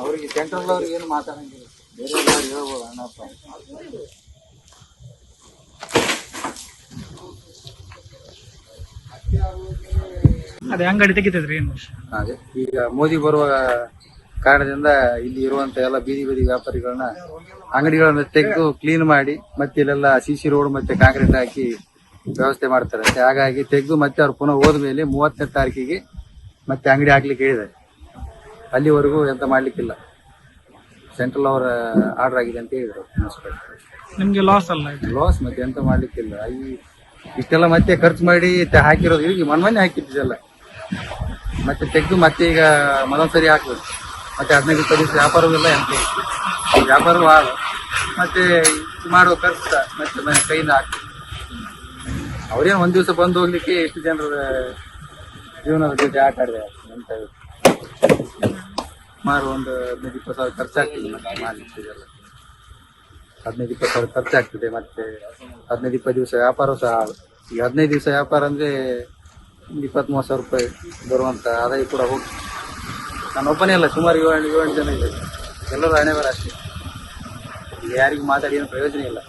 ಅವರಿಗೆ ಸೆಂಟ್ರಲ್ ಅವ್ರಿಗೆ ಏನು ಮಾತಾಡಂಗಿಲ್ಲ. ಬೇರೆ ಹೇಳ್ಬೋದು ಅಣ್ಣಪ್ಪ? ಅದೇ ಅಂಗಡಿ ತೆಗಿತದ್ರಿ ಏನು? ಅದೇ ಈಗ ಮೋದಿ ಬರುವ ಕಾರಣದಿಂದ ಇಲ್ಲಿ ಇರುವಂತ ಎಲ್ಲ ಬೀದಿ ಬೀದಿ ವ್ಯಾಪಾರಿಗಳನ್ನ ಅಂಗಡಿಗಳನ್ನ ತೆಗೆದು ಕ್ಲೀನ್ ಮಾಡಿ ಮತ್ತೆ ಇಲ್ಲೆಲ್ಲ ಸಿಸಿ ರೋಡ್ ಮತ್ತೆ ಕಾಂಕ್ರೀಟ್ ಹಾಕಿ ವ್ಯವಸ್ಥೆ ಮಾಡ್ತಾರೆ. ಹಾಗಾಗಿ ತೆಗೆದು ಮತ್ತೆ ಅವ್ರು ಪುನಃ ಹೋದ್ಮೇಲೆ ಮೂವತ್ತನೇ ತಾರೀಕಿಗೆ ಮತ್ತೆ ಅಂಗಡಿ ಹಾಕ್ಲಿಕ್ಕೆ ಹೇಳಿದ್ದಾರೆ. ಅಲ್ಲಿವರೆಗೂ ಎಂತ ಮಾಡ್ಲಿಕ್ಕಿಲ್ಲ. ಸೆಂಟ್ರಲ್ ಅವರ ಆರ್ಡರ್ ಆಗಿದೆ ಅಂತ ಹೇಳಿದ್ರು. ನಿಮ್ಗೆ ಲಾಸ್ ಅಲ್ಲ ಇದು? ಲಾಸ್ ಮತ್ತೆ ಎಂತ ಮಾಡ್ಲಿಕ್ಕಿಲ್ಲ. ಈ ಇಷ್ಟೆಲ್ಲ ಮತ್ತೆ ಖರ್ಚು ಮಾಡಿ ಹಾಕಿರೋದು ಈಗ ಮನ್ಮನೆ ಹಾಕಿದ್ದೆಲ್ಲ ಮತ್ತೆ ತೆಗೆದು ಮತ್ತೆ ಈಗ ಮನೊಂದ್ಸರಿ ಹಾಕ್ಬೇಕು. ಮತ್ತೆ ಹದಿನೈದು ಇಪ್ಪತ್ತು ದಿವಸ ವ್ಯಾಪಾರವೆಲ್ಲ ಎಂತ ವ್ಯಾಪಾರವೂ ಹಾಳು ಮತ್ತೆ ಇದು ಮಾಡುವ ಖರ್ಚು ಮತ್ತೆ ಮನೆ ಕೈಯಿಂದ ಹಾಕ್ಬೇಕು. ಅವ್ರೇನು ಒಂದ್ ದಿವಸ ಬಂದು ಹೋಗ್ಲಿಕ್ಕೆ ಎಷ್ಟು ಜನರ ಜೀವನದ ಜೊತೆ ಆಟ ಆಡಿದೆ ಅಂತ. ಸುಮಾರು ಒಂದು ಹದಿನೈದು, ಇಪ್ಪತ್ತು ಸಾವಿರ ಖರ್ಚಾಗ್ತದೆ ಹದಿನೈದು, ಇಪ್ಪತ್ತು ಸಾವಿರ ಖರ್ಚಾಗ್ತದೆ ಮತ್ತೆ ಹದಿನೈದು, ಇಪ್ಪತ್ತು ದಿವಸ ವ್ಯಾಪಾರ ಸಹ. ಈಗ ಹದಿನೈದು ದಿವಸ ವ್ಯಾಪಾರ ಅಂದ್ರೆ ಒಂದು ಇಪ್ಪತ್ತ್, ಮೂವತ್ತು ಸಾವಿರ ರೂಪಾಯಿ ಬರುವಂತ ಆದಾಯ ಕೂಡ ಹೋಗಿ ನಾನು ಒಬ್ಬನೇ ಅಲ್ಲ, ಸುಮಾರು ಏಳು ಏಳು ಜನ ಇದೆ ಎಲ್ಲರೂ ಹಣೆ ಬರ ಅಷ್ಟೇ ಯಾರಿಗೂ ಮಾತಾಡಿ ಏನು ಪ್ರಯೋಜನ ಇಲ್ಲ.